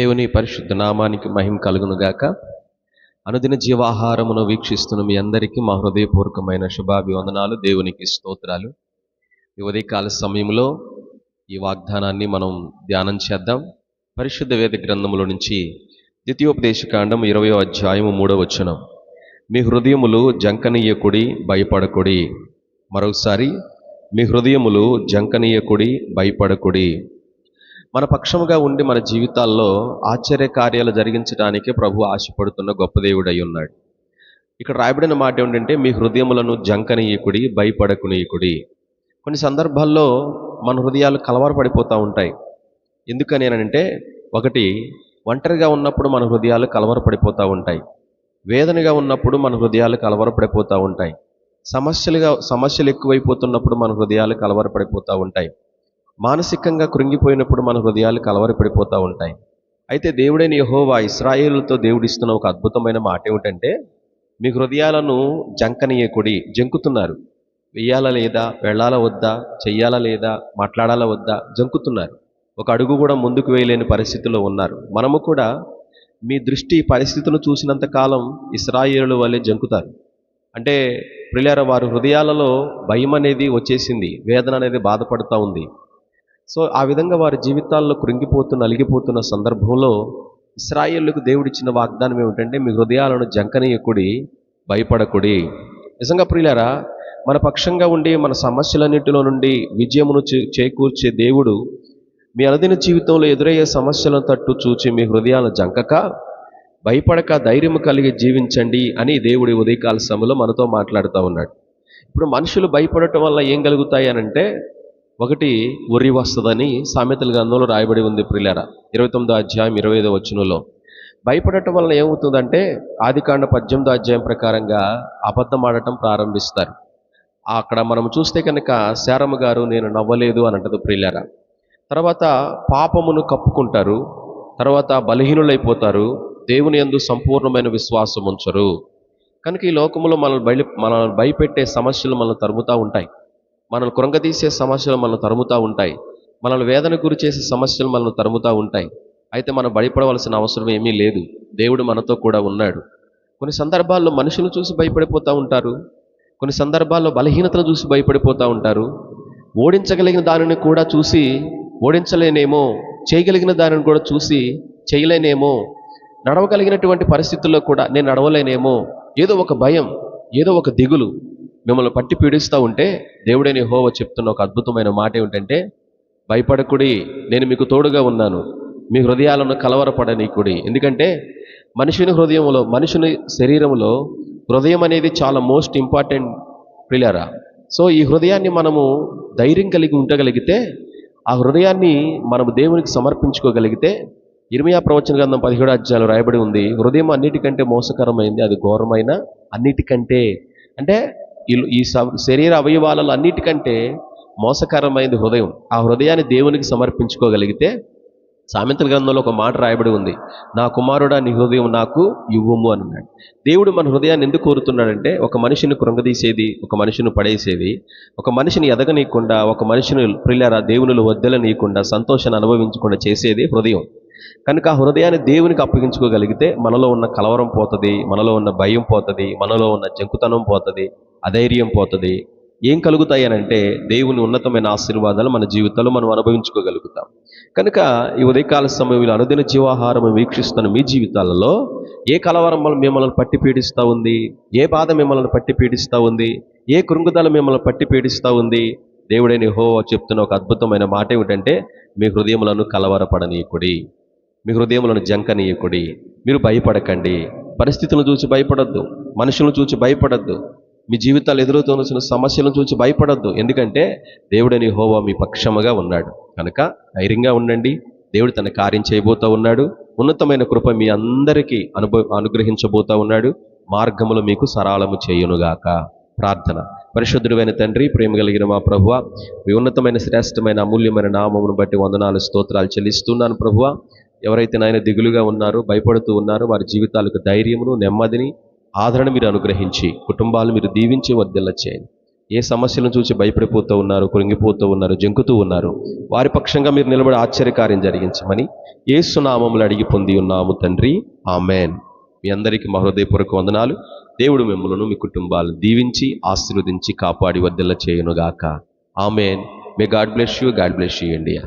దేవుని పరిశుద్ధ నామానికి మహిమ కలుగునుగాక. అనుదిన జీవాహారమును వీక్షిస్తున్న మీ అందరికీ మా హృదయపూర్వకమైన శుభాభివందనాలు దేవునికి స్తోత్రాలు. ఈ ఉదయకాల సమయంలో ఈ వాగ్దానాన్ని మనం ధ్యానం చేద్దాం. పరిశుద్ధ వేద గ్రంథములో నుంచి ద్వితీయోపదేశకాండం ఇరవయో అధ్యాయము మూడో వచనం. మీ హృదయములు జంకనీయకుడి భయపడకుడి. మరొకసారి మీ హృదయములు జంకనీయకుడి భయపడకుడి. మన పక్షముగా ఉండి మన జీవితాల్లో ఆశ్చర్య కార్యాలు జరిగించడానికి ప్రభు ఆశపడుతున్న గొప్ప దేవుడై ఉన్నాడు. ఇక్కడ రాయబడిన మాట ఏమిటంటే మీ హృదయములను జంకనీయకుడి భయపడకునీయకుడి. కొన్ని సందర్భాల్లో మన హృదయాలు కలవరపడిపోతూ ఉంటాయి. ఎందుకని అంటే ఒకటి ఒంటరిగా ఉన్నప్పుడు మన హృదయాలు కలవరపడిపోతూ ఉంటాయి. వేదనగా ఉన్నప్పుడు మన హృదయాలు కలవరపడిపోతూ ఉంటాయి. సమస్యలుగా సమస్యలు ఎక్కువైపోతున్నప్పుడు మన హృదయాలు కలవరపడిపోతూ ఉంటాయి. మానసికంగా కృంగిపోయినప్పుడు మన హృదయాలు కలవరపడిపోతూ ఉంటాయి. అయితే దేవుడైన యహోవా ఇస్రాయేలుతో దేవుడిస్తున్న ఒక అద్భుతమైన మాట ఏమిటంటే మీ హృదయాలను జంకనీయకుడి జంకుతున్నారు. వెయ్యాలా లేదా వెళ్ళాలా వద్దా చెయ్యాలా లేదా మాట్లాడాలా వద్దా జంకుతున్నారు. ఒక అడుగు కూడా ముందుకు వేయలేని పరిస్థితిలో ఉన్నారు. మనము కూడా మీ దృష్టి పరిస్థితులు చూసినంత కాలం ఇస్రాయేలు వల్లే జంకుతారు. అంటే ప్రిలేర వారి హృదయాలలో భయం అనేది వచ్చేసింది వేదన అనేది బాధపడుతూ ఉంది. సో ఆ విధంగా వారి జీవితాల్లో కృంగిపోతున్న నలిగిపోతున్న సందర్భంలో ఇస్రాయేళ్ళకు దేవుడిచ్చిన వాగ్దానం ఏమిటంటే మీ హృదయాలను జంకనీయకుడి భయపడకుడి. నిజంగా ప్రియులారా మన పక్షంగా ఉండి మన సమస్యలన్నింటిలో నుండి విజయమును చే- చేకూర్చే దేవుడు మీ అనుదిన జీవితంలో ఎదురయ్యే సమస్యలను తట్టు చూచి మీ హృదయాలను జంకక భయపడక ధైర్యం కలిగి జీవించండి అని దేవుడి ఉదయకాల సమయంలో మనతో మాట్లాడుతూ ఉన్నాడు. ఇప్పుడు మనుషులు భయపడటం వల్ల ఏం కలుగుతాయి అని అంటే ఒకటి ఉరి వస్తుందని సామెతల గ్రంథంలో రాయబడి ఉంది ప్రిలారా ఇరవై తొమ్మిదో అధ్యాయం ఇరవై ఐదో వచ్చినలో భయపడటం వలన ఏమవుతుందంటే ఆదికాండ పద్దెనిమిదో అధ్యాయం ప్రకారంగా అబద్ధం ఆడటం ప్రారంభిస్తారు. అక్కడ మనం చూస్తే కనుక శారమ్మ గారు నేను నవ్వలేదు అని అంటది ప్రియులారా తర్వాత పాపమును కప్పుకుంటారు. తర్వాత బలహీనులైపోతారు. దేవుని యందు సంపూర్ణమైన విశ్వాసం ఉంచరు కనుక ఈ లోకంలో మనల్ని బయలు మనల్ని భయపెట్టే సమస్యలు మనల్ని తరుముతూ ఉంటాయి. మనల్ని కృంగదీసే సమస్యలు మనల్ని తరుముతూ ఉంటాయి. మనల్ని వేదన గురి చేసే సమస్యలు మనల్ని తరుముతూ ఉంటాయి. అయితే మనం భయపడవలసిన అవసరం ఏమీ లేదు. దేవుడు మనతో కూడా ఉన్నాడు. కొన్ని సందర్భాల్లో మనుషులు చూసి భయపడిపోతూ ఉంటారు. కొన్ని సందర్భాల్లో బలహీనతను చూసి భయపడిపోతూ ఉంటారు. ఓడించగలిగిన దానిని కూడా చూసి ఓడించలేనేమో చేయగలిగిన దానిని కూడా చూసి చేయలేనేమో నడవగలిగినటువంటి పరిస్థితుల్లో కూడా నేను నడవలేనేమో ఏదో ఒక భయం ఏదో ఒక దిగులు మిమ్మల్ని పట్టి పీడిస్తూ ఉంటే దేవుడైన హోవ చెప్తున్న ఒక అద్భుతమైన మాట ఏమిటంటే భయపడకుడి నేను మీకు తోడుగా ఉన్నాను. మీ హృదయాలను కలవరపడనీకుడి. ఎందుకంటే మనిషిని హృదయంలో మనుషుని శరీరంలో హృదయం అనేది చాలా మోస్ట్ ఇంపార్టెంట్ ప్రిలరా సో ఈ హృదయాన్ని మనము ధైర్యం కలిగి ఉండగలిగితే ఆ హృదయాన్ని మనము దేవునికి సమర్పించుకోగలిగితే ఇర్మియా ప్రవచన గ్రంథం పదిహేడు అధ్యాయులు రాయబడి ఉంది హృదయం అన్నిటికంటే మోసకరమైంది అది ఘోరమైన అన్నిటికంటే. అంటే ఈ- ఈ స- శరీర అవయవాలలో అన్నిటికంటే మోసకరమైనది హృదయం. ఆ హృదయాన్ని దేవునికి సమర్పించుకోగలిగితే సామెతల గ్రంథంలో ఒక మాట రాయబడి ఉంది. నా కుమారుడా నీ హృదయం నాకు ఇవ్వము అని అన్నాడు. దేవుడు మన హృదయాన్ని ఎందుకు కోరుతున్నాడంటే ఒక మనిషిని కృంగదీసేది ఒక మనిషిని పడేసేది ఒక మనిషిని ఎదగనీయకుండా ఒక మనిషిని ప్రిల్లరా దేవునులు వద్దలనీయకుండా సంతోషాన్ని అనుభవించకుండా చేసేది హృదయం. కనుక ఆ హృదయాన్ని దేవునికి అప్పగించుకోగలిగితే మనలో ఉన్న కలవరం పోతుంది మనలో ఉన్న భయం పోతుంది మనలో ఉన్న జంకుతనం పోతుంది అధైర్యం పోతుంది. ఏం కలుగుతాయి అని అంటే దేవుని ఉన్నతమైన ఆశీర్వాదాలు మన జీవితంలో మనం అనుభవించుకోగలుగుతాం. కనుక ఈ ఉదయకాల సమయంలో అనుదిన జీవాహారం వీక్షిస్తున్న మీ జీవితాలలో ఏ కలవరం మిమ్మల్ని పట్టి పీడిస్తూ ఉంది? ఏ బాధ మిమ్మల్ని పట్టి పీడిస్తూ ఉంది? ఏ కృంగుదల మిమ్మల్ని పట్టి పీడిస్తూ ఉంది? దేవుడైన హో చెప్తున్న ఒక అద్భుతమైన మాట ఏమిటంటే మీ హృదయములను కలవరపడనీయకుడి. మీ హృదయములను జంకనీయకుడి. మీరు భయపడకండి. పరిస్థితులను చూసి భయపడద్దు. మనుషులను చూసి భయపడద్దు. మీ జీవితాలు ఎదురవుతున్న సమస్యలను చూసి భయపడద్దు. ఎందుకంటే దేవుడని హోవా మీ పక్షముగా ఉన్నాడు. కనుక ధైర్యంగా ఉండండి. దేవుడు తన కార్యం చేయబోతూ ఉన్నాడు. ఉన్నతమైన కృప మీ అందరికీ అనుభవ అనుగ్రహించబోతూ ఉన్నాడు. మార్గములు మీకు సరళము చేయునుగాక. ప్రార్థన. పరిశుద్ధుడైన తండ్రి ప్రేమ కలిగిన మా ప్రభువ మీ ఉన్నతమైన శ్రేష్టమైన అమూల్యమైన నామమును బట్టి వందనాలు స్తోత్రాలు చెల్లిస్తున్నాను ప్రభువ. ఎవరైతే నాయన దిగులుగా ఉన్నారో భయపడుతూ ఉన్నారో వారి జీవితాలకు ధైర్యమును నెమ్మదిని ఆదరణ మీరు అనుగ్రహించి కుటుంబాలు మీరు దీవించి వద్దెల్లా చేయండి. ఏ సమస్యలను చూసి భయపడిపోతూ ఉన్నారు కృంగిపోతూ ఉన్నారు జంకుతూ ఉన్నారు వారి పక్షంగా మీరు నిలబడి ఆశ్చర్యకార్యం జరిగించమని ఏసునామములు అడిగి పొంది ఉన్నాము తండ్రి. ఆమెన్. మీ అందరికీ మా హృదయపూర్వక వందనాలు. దేవుడు మిమ్మలను మీ కుటుంబాలను దీవించి ఆశీర్వదించి కాపాడి వద్దెల్లా చేయనుగాక. Amen. May God bless you God bless you India.